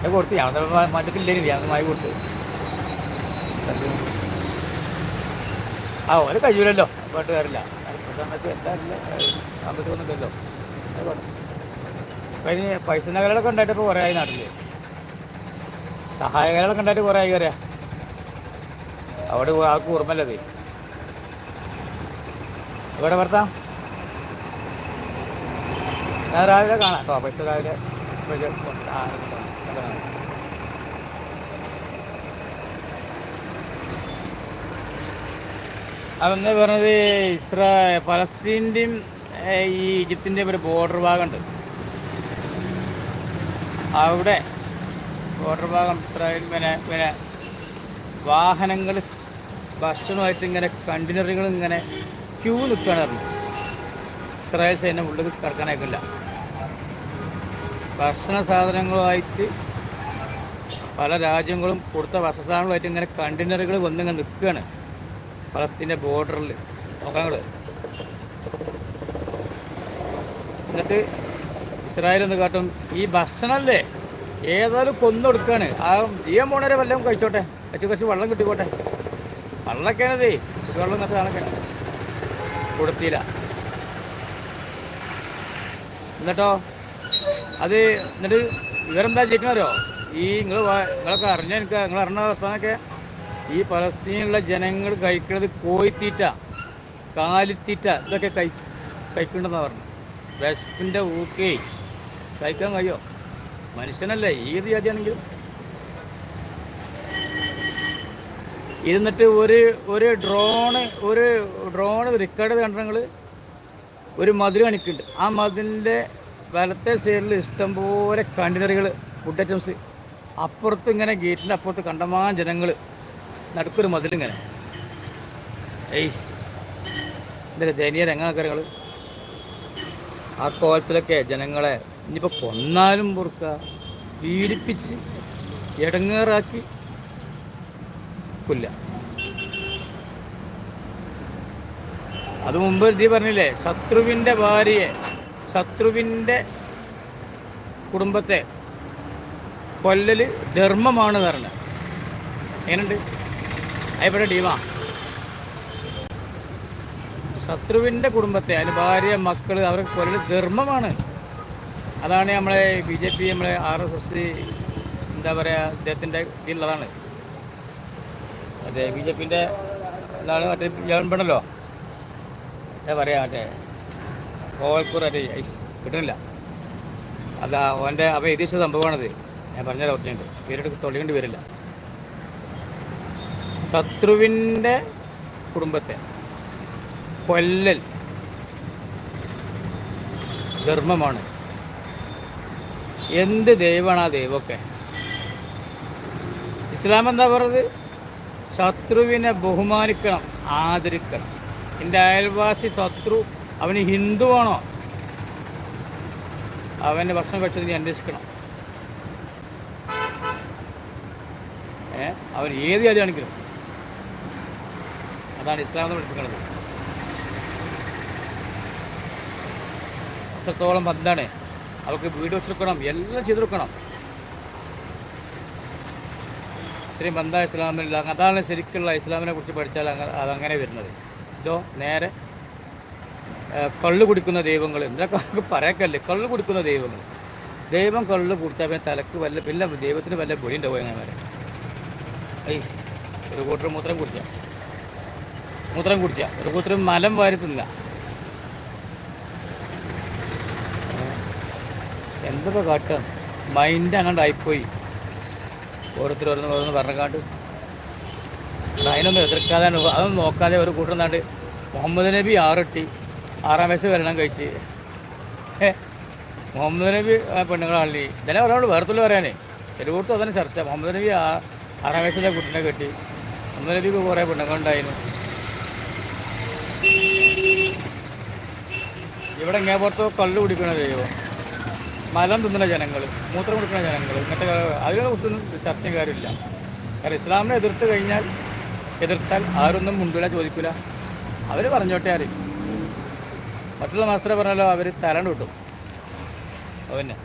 അത് കൊടുത്ത്. ഞാൻ മറ്റത്തില്ലെങ്കിൽ ഞാൻ മായി കൊടുത്ത്. ആ ഒരു കഴിയൂലല്ലോ. പാട്ട് കയറില്ല സമയത്ത് എന്താ സാമ്പത്തികമൊന്നുമില്ലല്ലോ അത് കൊടുത്തു. ഇപ്പം ഇനി പൈസ നഗരങ്ങളൊക്കെ ഉണ്ടായിട്ട് ഇപ്പോൾ കുറേ ആയി നാട്ടിൽ സഹായകരങ്ങളൊക്കെ ഉണ്ടായിട്ട് കുറേ ആയി കയറിയാ അവിടെ ആൾക്ക് ഓർമ്മല്ലത് ഇവിടെ വർത്താം ഞാൻ രാവിലെ കാണാം കേട്ടോ. പൈസ രാവിലെ അതെന്ന് പറഞ്ഞത് ഇസ്രാ ഫലസ്തീന്റെയും ഈ ഈജിപ്തിന്റെയും ഒരു ബോർഡർ ഭാഗമുണ്ട്. അവിടെ ബോർഡർ ഭാഗം ഇസ്രായേൽ പിന്നെ പിന്നെ വാഹനങ്ങൾ ഭക്ഷണമായിട്ട് ഇങ്ങനെ കണ്ടെയ്നറുകൾ ഇങ്ങനെ ക്യൂ നിൽക്കുകയാണ് ഇസ്രായേൽ സൈന്യം ഉള്ളത് കിടക്കാനായിക്കില്ല ഭക്ഷണ സാധനങ്ങളുമായിട്ട് പല രാജ്യങ്ങളും കൊടുത്ത ഭക്ഷണ സാധനങ്ങളുമായിട്ട് ഇങ്ങനെ കണ്ടെയ്നറുകൾ വന്നിങ്ങനെ നിൽക്കുകയാണ്. ഫലസ്തീന്റെ ബോർഡറിൽ നോക്കാങ്ങൾ എന്നിട്ട് ഇസ്രായേൽ എന്ന് കാട്ടും? ഈ ഭക്ഷണമല്ലേ ഏതായാലും കൊന്നൊടുക്കുകയാണ് ആ ജീവൻ പോണവരെ വല്ലതും കഴിച്ചോട്ടെ. കുറച്ച് കുറച്ച് വെള്ളം കിട്ടിക്കോട്ടെ. വെള്ളമൊക്കെയാണതേ. വെള്ളം ഇങ്ങനത്തെ കാണൊക്കെ കൊടുത്തില്ല. എന്നിട്ടോ? അത് എന്നിട്ട് ഇവരെന്താ ചെയ്യണോ ഈ നിങ്ങൾ നിങ്ങളൊക്കെ അറിഞ്ഞ എനിക്ക് നിങ്ങൾ അറിഞ്ഞ വർത്താനൊക്കെ ഈ പലസ്തീനിലുള്ള ജനങ്ങൾ കഴിക്കുന്നത് കോയിത്തീറ്റ കാലിത്തീറ്റ ഇതൊക്കെ കഴി കഴിക്കണ്ടെന്നാണ് പറഞ്ഞു. വിശപ്പിന്റെ ഊക്കേ. സഹിക്കാൻ കഴിയോ? മനുഷ്യനല്ലേ ഏത് ജാതിയാണെങ്കിലും. ഇരുന്നിട്ട് ഒരു ഒരു ഡ്രോണ് ഒരു ഡ്രോണ് റിക്കാർഡ് കണ്ടങ്ങൾ ഒരു മതിൽ കണിക്കുന്നുണ്ട് ആ മതിലിന്റെ വലത്തെ സൈഡിൽ ഇഷ്ടംപോലെ കണ്ടെയ്നറുകൾ ഫുഡ് ഐറ്റംസ് അപ്പുറത്ത് ഇങ്ങനെ ഗേറ്റിന്റെ അപ്പുറത്ത് കണ്ടമാൻ ജനങ്ങൾ നടുക്കൊരു മതിലിങ്ങനെ ഏയ്. ഇതിന്റെ ദയനീയ രംഗങ്ങൾ ആ കോലത്തിലൊക്കെ ജനങ്ങളെ ഇനിയിപ്പോൾ കൊന്നാലും പൊറുക്കുക പീഡിപ്പിച്ച് ഇടങ്ങേറാക്കി കൊല്ല അത് മുമ്പ് ഇതി പറഞ്ഞില്ലേ ശത്രുവിന്റെ ഭാര്യയെ ശത്രുവിന്റെ കുടുംബത്തെ കൊല്ലൽ ധർമ്മമാണ് പറഞ്ഞത്. എങ്ങനെയുണ്ട്? അയപ്പെട്ട ടീമാ ശത്രുവിന്റെ കുടുംബത്തെ അതിന് ഭാര്യ മക്കൾ അവർക്ക് കൊല്ലൽ ധർമ്മമാണ്. അതാണ് നമ്മളെ ബി ജെ പി നമ്മളെ ആർ എസ് എസ് എന്താ പറയുക അദ്ദേഹത്തിന്റെ ഇതിലുള്ളതാണ്. അതെ ബി ജെ പിന്റെ എന്താണ് മറ്റേ ഗവൺമെന്റല്ലോ എന്താ പറയുക മറ്റേ കോവൽക്കൂർ അരി ഐസ് കിട്ടുന്നില്ല അതാ ഓന്റെ അപ്പോൾ എഴുതിച്ച സംഭവമാണത്. ഞാൻ പറഞ്ഞ ഓർമ്മയുണ്ട് പേരെടുത്ത് തൊള്ളിക്കൊണ്ട് വരില്ല. ശത്രുവിന്റെ കുടുംബത്തെ കൊല്ലൽ ധർമ്മമാണ്. എന്ത് ദൈവമാണ് ആ ദൈവമൊക്കെ? ഇസ്ലാം എന്താ പറയുന്നത് ശത്രുവിനെ ബഹുമാനിക്കണം ആദരിക്കണം. എന്റെ അയൽവാസി ശത്രു അവന് ഹിന്ദുവാണോ അവന്റെ ഭക്ഷണം കഴിച്ചത് നീ അന്വേഷിക്കണം. ഏ? അവൻ ഏത് ജാതിയാണെങ്കിലും അതാണ് ഇസ്ലാം എന്ന് പഠിപ്പിക്കുന്നത്. അത്രത്തോളം ബന്ധാണ് അവർക്ക് വീട് വെച്ചെടുക്കണം എല്ലാം ചെയ്തു ചെയ്തെടുക്കണം ഇത്രയും ബന്ധ ഇസ്ലാമില്ല അതാണ് ശരിക്കുള്ള ഇസ്ലാമിനെ കുറിച്ച് പഠിച്ചാൽ അതങ്ങനെ വരുന്നത്. ഇതോ നേരെ കള്ള് കുടിക്കുന്ന ദൈവങ്ങൾ എന്തൊക്കെ പറയക്കല്ലേ? കള്ള് കുടിക്കുന്ന ദൈവങ്ങൾ ദൈവം കള്ള് കുടിച്ചാൽ പിന്നെ തലക്ക് വല്ല പിന്നെ ദൈവത്തിന് വല്ല പൊടി ഉണ്ടാവും അങ്ങനെ വരെ ഐ ഒരു കൂട്ടർ മൂത്രം കുടിച്ച. മൂത്രം കുടിച്ച. ഒരു കൂട്ടർ മലം വാരത്തില്ല എന്തൊക്കെ കാട്ടുക മൈൻഡ് അങ്ങോട്ട് ആയിപ്പോയി. ഓരോരുത്തർ ഓരോന്ന് ഓരോന്ന് പറഞ്ഞക്കാണ്ട് അത് അതിനൊന്നും എതിർക്കാതെ അതൊന്നും നോക്കാതെ ഒരു കൂട്ടുന്നാണ്ട് മുഹമ്മദ് നബി ആറെട്ടി ആറാം വയസ്സ് വരണം കഴിച്ച്. മുഹമ്മദ് നബി പെണ്ണുങ്ങളാണല്ലേ? ഇതന്നെ ഒരാളോട് വേർത്തുള്ള പറയാനേ? കൂട്ടം അതന്നെ ചർച്ച. മുഹമ്മദ് നബി ആറാം വയസ്സിലെ കുട്ടിനെ കെട്ടി. മുഹമ്മദ് നബിക്ക് കുറേ പെണ്ണുങ്ങളുണ്ടായിരുന്നു ഇവിടെ ഇങ്ങനെ പുറത്ത് കള്ള് കുടിക്കണ ദൈവം. മലം തിന്നുന്ന ജനങ്ങൾ മൂത്രം കുടിക്കുന്ന ജനങ്ങൾ ഇങ്ങനത്തെ അതിനെ കുറിച്ചൊന്നും ചർച്ചയും കാര്യമില്ല. കാരണം ഇസ്ലാമിനെ എതിർത്ത് കഴിഞ്ഞാൽ എതിർത്താൽ ആരൊന്നും മുണ്ടില്ല ചോദിക്കില്ല അവർ പറഞ്ഞോട്ടെ ആര്? മറ്റുള്ള മാസ്റ്ററെ പറഞ്ഞാലോ അവർ തരണ്ട് കിട്ടും. അവന്നെ